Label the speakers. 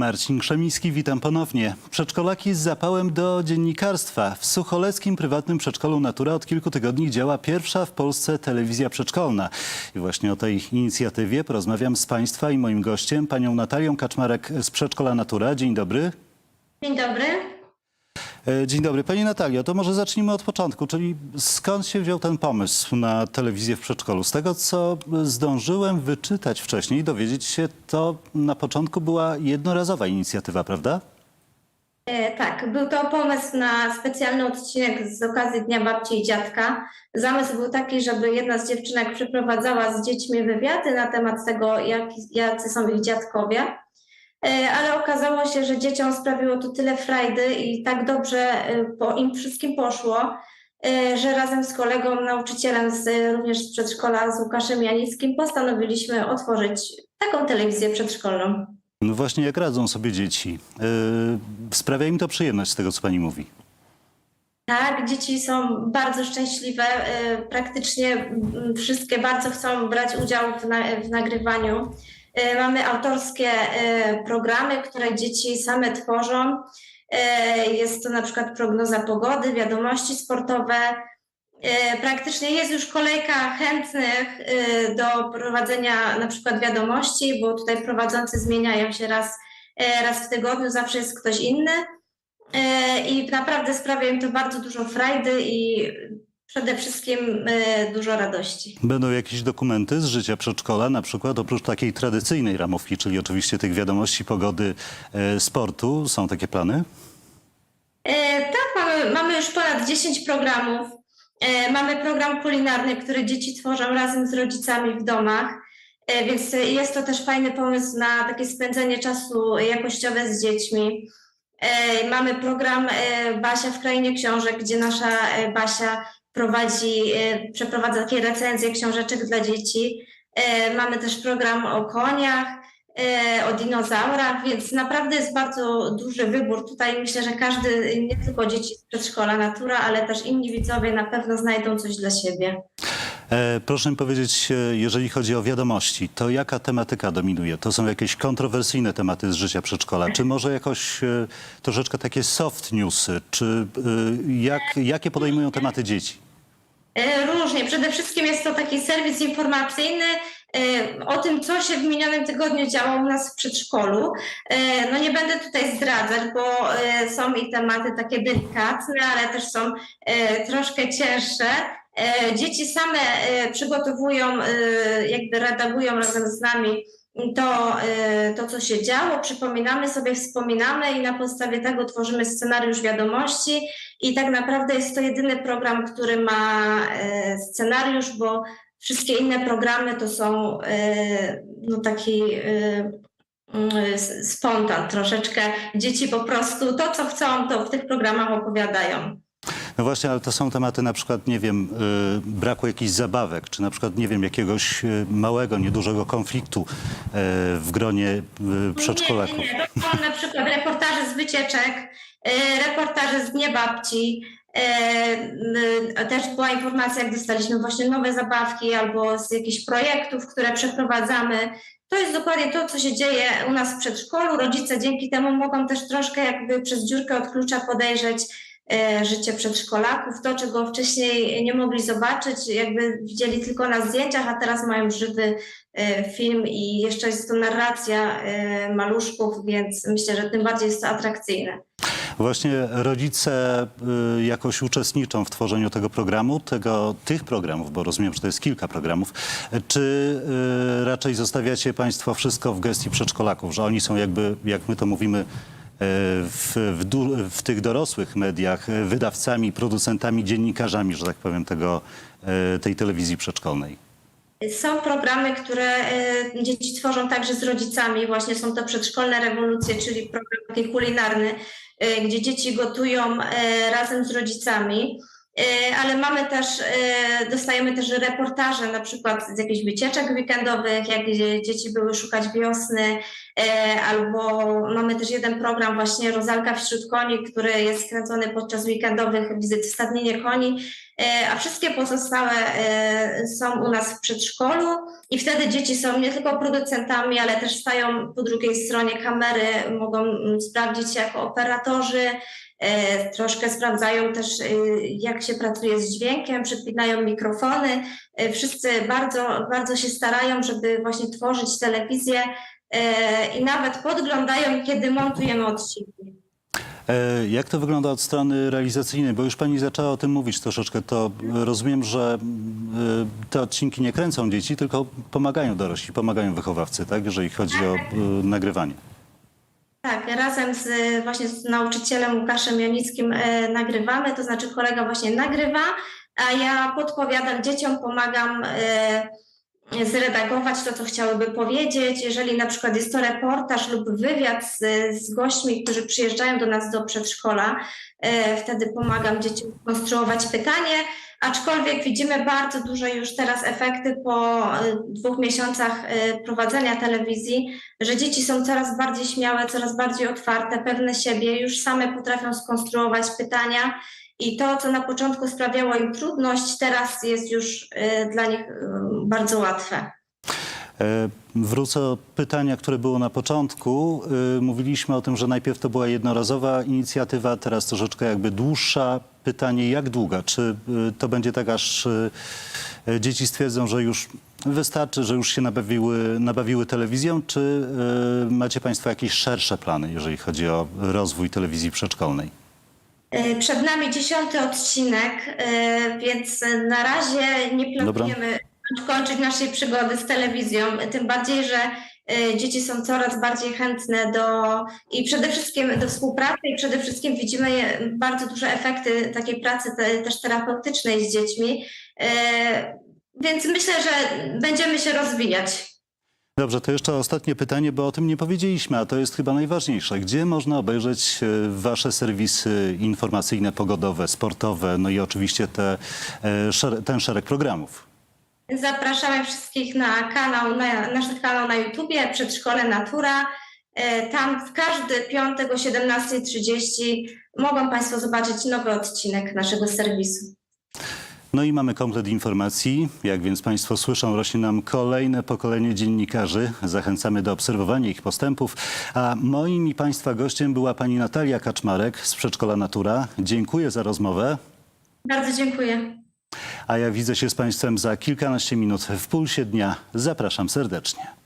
Speaker 1: Marcin Krzemiński, witam ponownie. Przedszkolaki z zapałem do dziennikarstwa. W Sucholeckim prywatnym przedszkolu Natura od kilku tygodni działa pierwsza w Polsce telewizja przedszkolna. I właśnie o tej inicjatywie porozmawiam z Państwa i moim gościem, panią Natalią Kaczmarek z przedszkola Natura. Dzień dobry.
Speaker 2: Dzień dobry.
Speaker 1: E, Dzień dobry. Pani Natalio, to może zacznijmy od początku, czyli skąd się wziął ten pomysł na telewizję w przedszkolu? Z tego, co zdążyłem wyczytać wcześniej, dowiedzieć się, to na początku była jednorazowa inicjatywa, prawda?
Speaker 2: E, tak, był to pomysł na specjalny odcinek z okazji Dnia Babci i Dziadka. Zamysł był taki, żeby jedna z dziewczynek przeprowadzała z dziećmi wywiady na temat tego, jak, jacy są ich dziadkowie. E, ale okazało się, że dzieciom sprawiło to tyle frajdy i tak dobrze e, po im wszystkim poszło, e, że razem z kolegą, nauczycielem z, również z przedszkola, z Łukaszem Janickim, postanowiliśmy otworzyć taką telewizję przedszkolną.
Speaker 1: No właśnie, jak radzą sobie dzieci? Sprawia im to przyjemność z tego, co pani mówi.
Speaker 2: Tak, dzieci są bardzo szczęśliwe. Praktycznie mm, wszystkie bardzo chcą brać udział w, na, w nagrywaniu. Y, Mamy autorskie y, programy, które dzieci same tworzą. Y, Jest to na przykład prognoza pogody, wiadomości sportowe. Praktycznie jest już kolejka chętnych do prowadzenia na przykład wiadomości, bo tutaj prowadzący zmieniają się raz, raz w tygodniu, zawsze jest ktoś inny. E, I naprawdę sprawia im to bardzo dużo frajdy i przede wszystkim e, dużo radości.
Speaker 1: Będą jakieś dokumenty z życia przedszkola, na przykład oprócz takiej tradycyjnej ramówki, czyli oczywiście tych wiadomości, pogody, e, sportu. Są takie plany?
Speaker 2: E, Tak, mamy, mamy już ponad 10 programów. E, Mamy program kulinarny, który dzieci tworzą razem z rodzicami w domach. Więc jest to też fajny pomysł na takie spędzenie czasu jakościowe z dziećmi. Mamy program Basia w Krainie Książek, gdzie nasza Basia prowadzi, e, przeprowadza takie recenzje książeczek dla dzieci. E, Mamy też program o koniach, e, o dinozaurach, więc naprawdę jest bardzo duży wybór. Tutaj myślę, że każdy, nie tylko dzieci z przedszkola Natura, ale też inni widzowie na pewno znajdą coś dla siebie.
Speaker 1: E, proszę mi powiedzieć, e, jeżeli chodzi o wiadomości, to jaka tematyka dominuje? To są jakieś kontrowersyjne tematy z życia przedszkola, czy może jakoś e, troszeczkę takie soft newsy, czy jak, jakie podejmują tematy dzieci?
Speaker 2: Różnie. Przede wszystkim jest to taki serwis informacyjny o tym, co się w minionym tygodniu działo u nas w przedszkolu. No nie będę tutaj zdradzać, bo są i tematy takie delikatne, ale też są troszkę cięższe. E, Dzieci same e, przygotowują, e, jakby redagują razem z nami to, to, co się działo, przypominamy sobie, wspominamy i na podstawie tego tworzymy scenariusz wiadomości. I tak naprawdę jest to jedyny program, który ma scenariusz, bo wszystkie inne programy to są no taki mm, spontan troszeczkę. Dzieci po prostu to, co chcą, to w tych programach opowiadają.
Speaker 1: No właśnie, ale to są tematy na przykład, nie wiem, y, braku jakichś zabawek, czy na przykład, nie wiem, jakiegoś y, małego, niedużego konfliktu y, w gronie przedszkolaków.
Speaker 2: Nie, nie, nie. To są na przykład reportaże z wycieczek, reportaże z Dnia Babci. Też była informacja, jak dostaliśmy właśnie nowe zabawki albo z jakichś projektów, które przeprowadzamy. To jest dokładnie to, co się dzieje u nas w przedszkolu. Rodzice dzięki temu mogą też troszkę jakby przez dziurkę od klucza podejrzeć życie przedszkolaków, to czego wcześniej nie mogli zobaczyć, jakby widzieli tylko na zdjęciach, a teraz mają żywy e, film i jeszcze jest to narracja e, maluszków, więc myślę, że tym bardziej jest to atrakcyjne.
Speaker 1: Właśnie rodzice y, jakoś uczestniczą w tworzeniu tego programu, tego, tych programów, bo rozumiem, że to jest kilka programów. Czy y, raczej zostawiacie Państwo wszystko w gestii przedszkolaków, że oni są jakby, jak my to mówimy, w, w, du, w tych dorosłych mediach y, wydawcami, producentami, dziennikarzami, że tak powiem, tego, y, tej telewizji przedszkolnej?
Speaker 2: Są programy, które e, dzieci tworzą także z rodzicami. Właśnie są to przedszkolne rewolucje, czyli program kulinarny, e, gdzie dzieci gotują e, razem z rodzicami. E, ale mamy też, e, dostajemy też reportaże na przykład z jakichś wycieczek weekendowych, jak dzie- dzieci były szukać wiosny, e, albo mamy też jeden program właśnie Rozalka wśród koni, który jest kręcony podczas weekendowych wizyt w stadninie koni, a wszystkie pozostałe e, są u nas w przedszkolu i wtedy dzieci są nie tylko producentami, ale też stają po drugiej stronie kamery, mogą mm, sprawdzić się jako operatorzy, e, troszkę sprawdzają też, e, jak się pracuje z dźwiękiem, przypinają mikrofony. E, Wszyscy bardzo, bardzo się starają, żeby właśnie tworzyć telewizję e, i nawet podglądają, kiedy montujemy odcinki.
Speaker 1: E, Jak to wygląda od strony realizacyjnej? Bo już pani zaczęła o tym mówić troszeczkę. To rozumiem, że e, te odcinki nie kręcą dzieci, tylko pomagają dorośli, pomagają wychowawcy, tak? Jeżeli chodzi o e, nagrywanie.
Speaker 2: Tak, razem z właśnie z nauczycielem Łukaszem Janickim nagrywamy, to znaczy kolega właśnie nagrywa, a ja podpowiadam dzieciom, pomagam zredagować to, co chciałyby powiedzieć. Jeżeli na przykład jest to reportaż lub wywiad z, z gośćmi, którzy przyjeżdżają do nas do przedszkola, e, wtedy pomagam dzieciom konstruować pytanie. Aczkolwiek widzimy bardzo duże już teraz efekty po e, dwóch miesiącach e, prowadzenia telewizji, że dzieci są coraz bardziej śmiałe, coraz bardziej otwarte, pewne siebie, już same potrafią skonstruować pytania i to, co na początku sprawiało im trudność, teraz jest już y, dla nich y, bardzo łatwe.
Speaker 1: E, Wrócę do pytania, które było na początku. E, Mówiliśmy o tym, że najpierw to była jednorazowa inicjatywa, teraz troszeczkę jakby dłuższa. Pytanie, jak długa? Czy e, to będzie tak, aż dzieci stwierdzą, że już wystarczy, że już się nabawiły, nabawiły telewizją, czy macie Państwo jakieś szersze plany, jeżeli chodzi o rozwój telewizji przedszkolnej?
Speaker 2: Y, Przed nami dziesiąty odcinek, y, więc na razie nie
Speaker 1: Dobra.
Speaker 2: planujemy kończyć naszej przygody z telewizją, tym bardziej, że y, dzieci są coraz bardziej chętne do i przede wszystkim do współpracy i przede wszystkim widzimy bardzo duże efekty takiej pracy te, też terapeutycznej z dziećmi, więc myślę, że będziemy się rozwijać.
Speaker 1: Dobrze, to jeszcze ostatnie pytanie, bo o tym nie powiedzieliśmy, a to jest chyba najważniejsze. Gdzie można obejrzeć e, wasze serwisy informacyjne, pogodowe, sportowe, no i oczywiście te, e, ten szereg programów?
Speaker 2: Zapraszamy wszystkich na kanał, na nasz kanał na YouTubie Przedszkole Natura. E, Tam w każdy piątek o 17.30 mogą Państwo zobaczyć nowy odcinek naszego serwisu.
Speaker 1: No i mamy komplet informacji. Jak więc Państwo słyszą, rośnie nam kolejne pokolenie dziennikarzy. Zachęcamy do obserwowania ich postępów. A moim i Państwa gościem była pani Natalia Kaczmarek z Przedszkola Natura. Dziękuję za rozmowę.
Speaker 2: Bardzo dziękuję.
Speaker 1: A ja widzę się z Państwem za kilkanaście minut w pulsie dnia. Zapraszam serdecznie.